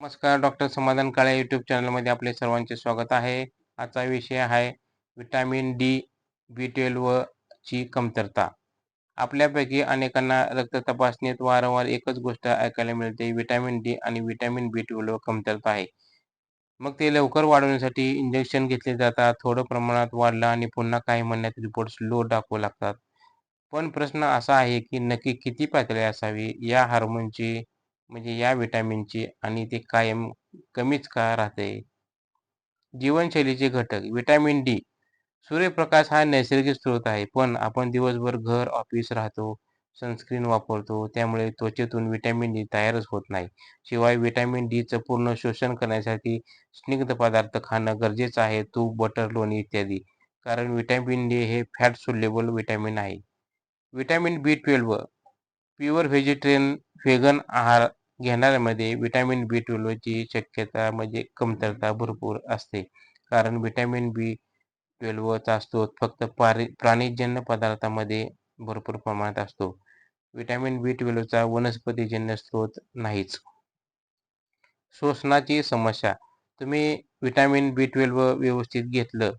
नमस्कार डॉक्टर समाधान काळे यूट्यूब चॅनलमध्ये आपले सर्वांचे स्वागत आहे. आजचा विषय आहे विटॅमिन डी बी ची कमतरता. आपल्यापैकी अनेकांना रक्त तपासणीत वारंवार एकच गोष्ट ऐकायला मिळते विटॅमिन डी आणि विटॅमिन बी ट्वेल्व कमतरता आहे. मग ते लवकर वाढवण्यासाठी इंजेक्शन घेतले जातात थोडं प्रमाणात वाढलं आणि पुन्हा काही महिन्यात रिपोर्ट लो दाखवू लागतात. पण प्रश्न असा आहे की नक्की किती पातळी असावी? या हार्मोनची म्हणजे या विटॅमिनची आणि ते कायम कमीच का राहते? जीवनशैलीचे घटक. Vitamin D. सूर्यप्रकाश हा नैसर्गिक स्रोत आहे पण आपण दिवसभर घर ऑफिस राहतो सनस्क्रीन वापरतो त्यामुळे त्वचेतून विटॅमिन डी तयारच होत नाही. शिवाय विटॅमिन डीचं पूर्ण शोषण करण्यासाठी स्निग्ध पदार्थ खाणं गरजेचं आहे तूप बटर लोणी इत्यादी. कारण विटॅमिन डी हे फॅट सोल्युबल विटॅमिन आहे. Vitamin B twelve. Pure vegetarian vegan आहार घेणाऱ्यामध्ये व्हिटॅमिन बी ट्वेल्वची शक्यता म्हणजे कमतरता भरपूर असते. कारण व्हिटॅमिन बी ट्वेल्वचा स्रोत फक्त पारी प्राणीजन्य पदार्थामध्ये भरपूर प्रमाणात असतो. व्हिटॅमिन बी ट्वेल्वचा वनस्पतीजन्य स्रोत नाहीच. शोषणाची समस्या. तुम्ही व्हिटॅमिन बी ट्वेल्व व्यवस्थित घेतलं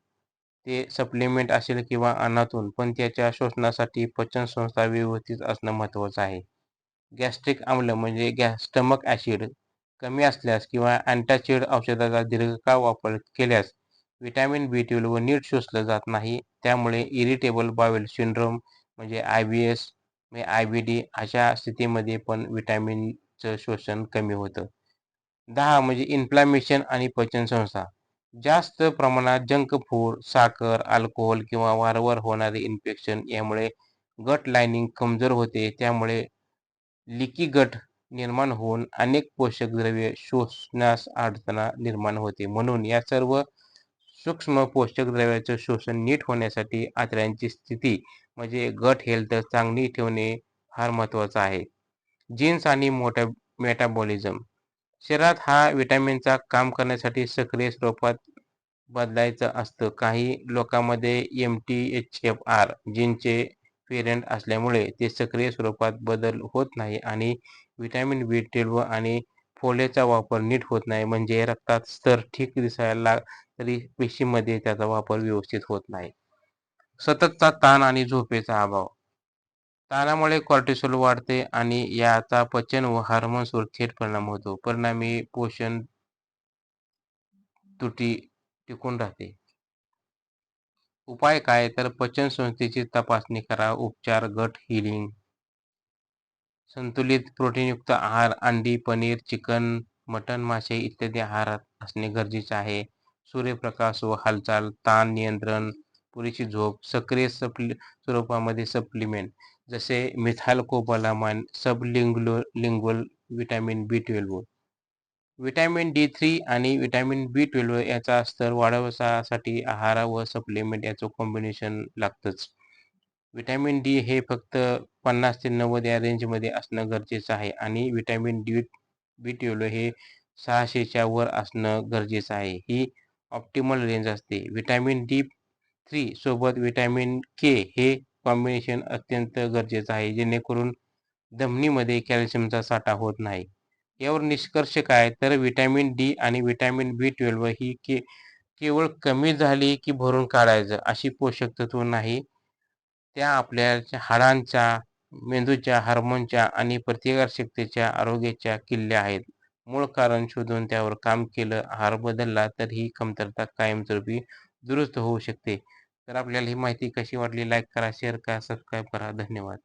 ते सप्लिमेंट असेल किंवा अन्नातून पण त्याच्या शोषणासाठी पचनसंस्था व्यवस्थित असणं महत्त्वाचं आहे. गॅस्ट्रिक आम्ल म्हणजे गॅस स्टमक ॲसिड कमी असल्यास किंवा अँटासिड औषधाचा दीर्घकाळ वापर केल्यास व्हिटॅमिन बी ट्वेल्व नीट शोषलं जात नाही. त्यामुळे इरिटेबल बावेल सिंड्रोम म्हणजे आय बी एस म्हणजे आय बी डी अशा स्थितीमध्ये पण विटॅमिनचं शोषण कमी होतं. दहा म्हणजे इन्फ्लॅमेशन आणि पचनसंस्था जास्त प्रमाणात जंक फूड साखर अल्कोहोल किंवा वारंवार होणारे इन्फेक्शन यामुळे गट लाइनिंग कमजोर होते. त्यामुळे लिकी गट निर्माण होऊन अनेक पोषक द्रव्ये शोषण्यास अडचणा निर्माण होते. म्हणून या सर्व सूक्ष्म पोषक द्रव्याचं शोषण नीट होण्यासाठी आतड्यांची स्थिती म्हणजे गट हेल्थ चांगली ठेवणे फार महत्त्वाचं आहे. जीन्स आणि मोठ्या मेटाबॉलिझम. शरीरात हा विटॅमिनचा काम करण्यासाठी सक्रिय स्वरूपात बदलायचं असतं. काही लोकांमध्ये M T H F R जीनचे पेरेंट असल्यामुळे ते सक्रिय स्वरूपात बदल होत नाही आणि व्हिटॅमिन बी ट्वेल्व आणि फोलेचा वापर नीट होत नाही. म्हणजे रक्तात स्तर ठीक दिसायला तरी पेशीमध्ये त्याचा वापर व्यवस्थित होत नाही. सततचा ताण आणि झोपेचा अभाव. ताणामुळे कॉर्टिसोल वाढते आणि याचा पचन व हार्मोन्सवर थेट परिणाम होतो. परिणामी पोषण तुटी टिकून राहते. उपाय काय? तर पचन संस्थेची तपासणी करा. उपचार गट हिलिंग संतुलित प्रोटीनयुक्त आहार अंडी पनीर चिकन मटण मासे इत्यादी आहारात असणे गरजेचे आहे. सूर्यप्रकाश व हालचाल ताण नियंत्रण पुरेशी झोप सक्रिय सप्ली स्वरूपामध्ये सप्लिमेंट जसे methylcobalamin sublingual lingual vitamin B twelve vitamin D three आणि विटॅमिन बी ट्वेल्व याचा स्तर वाढवण्यासाठी आहार व सप्लिमेंट याचं कॉम्बिनेशन लागतंच. व्हिटॅमिन डी हे फक्त पन्नास ते नव्वद या रेंजमध्ये असणं गरजेचं आहे आणि व्हिटॅमिन डी बी ट्वेल्व हे सहाशेच्या वर असणं गरजेचं आहे. ही ऑप्टिमल रेंज असते. व्हिटॅमिन डी थ्री सोबत व्हिटॅमिन के हे कॉम्बिनेशन अत्यंत गरजेचं आहे जेणेकरून धमनीमध्ये कॅल्शियमचा साठा होत नाही. यावर निष्कर्ष काय? तर विटॅमिन डी आणि विटॅमिन बी ट्वेल्व ही के केवळ कमी झाली की भरून काढायचं अशी पोषक तत्व नाही. त्या आपल्या हाडांच्या मेंदूच्या हार्मोनच्या आणि प्रतिकारशक्तीच्या आरोग्याच्या किल्ल्या आहेत. मूळ कारण शोधून त्यावर काम केलं आहार बदलला तर ही कमतरता कायमस्वरूपी दुरुस्त होऊ शकते. तर आपल्याला ही माहिती कशी वाटली? लाईक करा शेअर करा सबस्क्राईब करा. धन्यवाद.